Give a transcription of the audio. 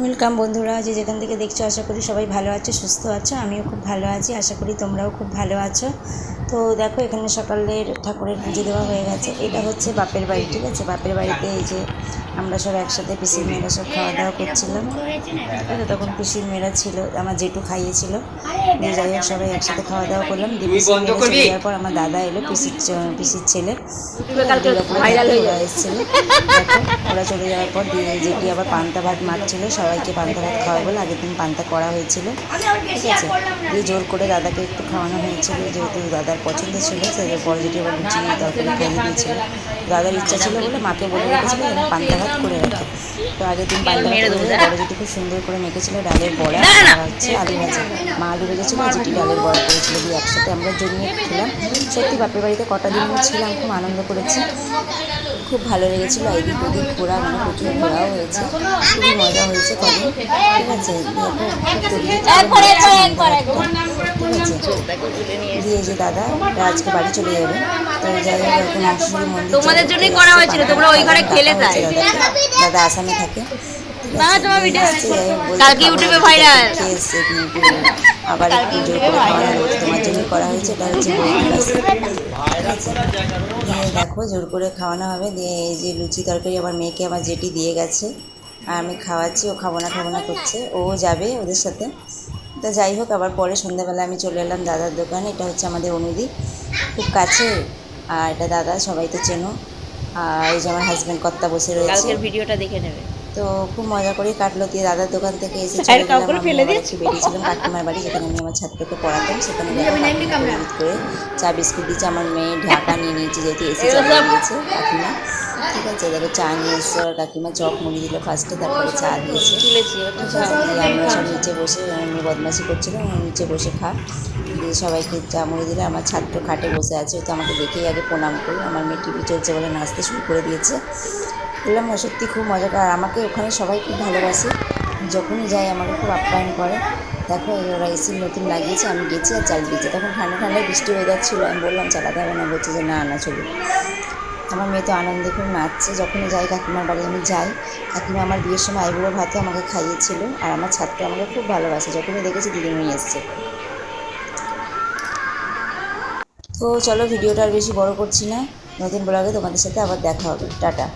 Welcome বন্ধুরা, যে যেখান থেকে দেখছ, আশা করি সবাই ভালো আছো, সুস্থ আছো, আমিও খুব ভালো আছি, আশা করি তোমরাও খুব ভালো আছো। তো দেখো এখানে সকালের ঠাকুরের পুজো দেওয়া হয়ে গেছে। এটা হচ্ছে বাপের বাড়ি ঠিক আছে? বাপের বাড়িতে এই যে আমরা সব একসাথে পিসির মেয়েরা সব খাওয়া দাওয়া করছিলাম। ঠিক আছে তখন পিসির মেয়েরা ছিল আমার জেঠু খাইয়েছিল। দিয়ে যাই হোক সবাই একসাথে খাওয়া দাওয়া করলাম। দিয়ে পিসির মেয়েরা চলে যাওয়ার পর আমার দাদা এলো পিসির পিসির ছেলে। ভাইরাল হয়ে এসেছিল। ওরা চলে যাওয়ার পর দিয়ে জেঠি আবার পান্তা ভাত মারছিল সবাইকে পান্তা ভাত খাওয়া বলে আগের দিন পান্তা করা হয়েছিল। ঠিক আছে? দিয়ে জোর করে দাদাকে একটু খাওয়ানো হয়েছিল যেহেতু দাদার পছন্দ ছিল সেই বড় যেটি আবার লুচি তরকারি খাইয়ে দিয়েছিল দাদার ইচ্ছা ছিল বলে মাকে বলে রেখেছিল যেন পান্তা ভাত করে রাখে। তো আগের দিন পান্তা ভাত করে বড় যেটি খুব সুন্দর করে মেখেছিল ডালের বড়া আর হচ্ছে আলু ভাজা। মা আলু ভেজেছিল যেটি ডালের বড়া করেছিল দিয়ে একসাথে আমরা জমিয়ে খেলাম। সত্যি বাপের বাড়িতে কটা দিন ছিলাম খুব আনন্দ করেছি। খুব ভালো লেগেছিলো এদিক ওদিক ঘোরা মানে প্রচুর ঘোরাও হয়েছে খুবই মজা হয়েছে কদিন ঠিক আছে দিয়ে যে দাদা আজকে বাড়ি চলে যাবে। তো যাই হোক এখন অংশুরি মন্দির তোমাদের জন্যই করা হয়েছিল, তোমরা ওই ঘরে খেলে দাদা আসামে থাকে। কালকে ইউটিউবে না, আবার একটু জোর করে খাওয়ানো হচ্ছে তোমার জন্য করা হয়েছে এটা হচ্ছে দিয়ে দেখো জোর করে খাওয়ানো হবে। দিয়ে এই যে লুচি তরকারি আমার মেয়েকে আমার জেটি দিয়ে গেছে। আর আমি খাওয়াচ্ছি ও খাব না খাব না করছে। ও যাবে ওদের সাথে। তা যাই হোক আবার পরে সন্ধ্যাবেলা আমি চলে এলাম দাদার দোকানে। এটা হচ্ছে আমাদের অনুদি। খুব কাছে। আর এটা দাদা সবাই তো চেনো। আর এই যে আমার হাজব্যান্ড কর্তা বসে রয়েছে। কালকের ভিডিওটা দেখে নেবে। তো খুব মজা করে কাটলো দিয়ে দাদার দোকান থেকে এসে দিয়েছি? বেরিয়েছিলাম কাকিমার বাড়ি যেখানে আমি আমার ছাত্রকে পড়াতাম। সেখানে করে চা বিস্কুট দিচ্ছে আমার মেয়ে ঢাকা নিয়ে নিয়েছে যেহেতু এসে চলে সব- কাকিমা। ঠিক আছে দেখো চা নিয়ে এসছে আর কাকিমা চক মুড়ি দিল ফার্স্টে তারপরে চা দিয়েছে। দিয়ে আমরা সব নিচে বসে এমনি বদমাশি করছিলাম নিচে বসে খা। দিয়ে সবাইকে চা মুড়ি দিলে আমার ছাত্র খাটে বসে আছে ও তো আমাকে দেখেই আগে প্রণাম করল আমার মেয়ে টিভি চলছে বলে নাচতে শুরু করে দিয়েছে। বললাম না সত্যি খুব মজা করে। আর আমাকে ওখানে সবাই খুব ভালোবাসে। যখনই যাই আমাকে খুব আপ্যায়ন করে। দেখো, ওরা এসি নতুন লাগিয়েছে, আমি গেছি আর চাল দিয়েছি তখন ঠান্ডা ঠান্ডা বৃষ্টি ওয়েদার ছিল আমি বললাম, চালাতে হবে না। বলছে যে, না না চলুন আমার মেয়ে তো আনন্দে খুব নাচছে। যখনই যাই, কাকিমার বাড়ি আমি যাই। কাকিমা আমার বিয়ের সময় আইবুড়ো ভাতও আমাকে খাইয়েছিল আর আমার ছাত্র আমাকে খুব ভালোবাসে। যখনই দেখেছি দিদিমণি এসছে। তো চলো, ভিডিওটা আর বেশি বড় করছি না। নতুন ব্লগে তোমাদের সাথে আবার দেখা হবে। টাটা।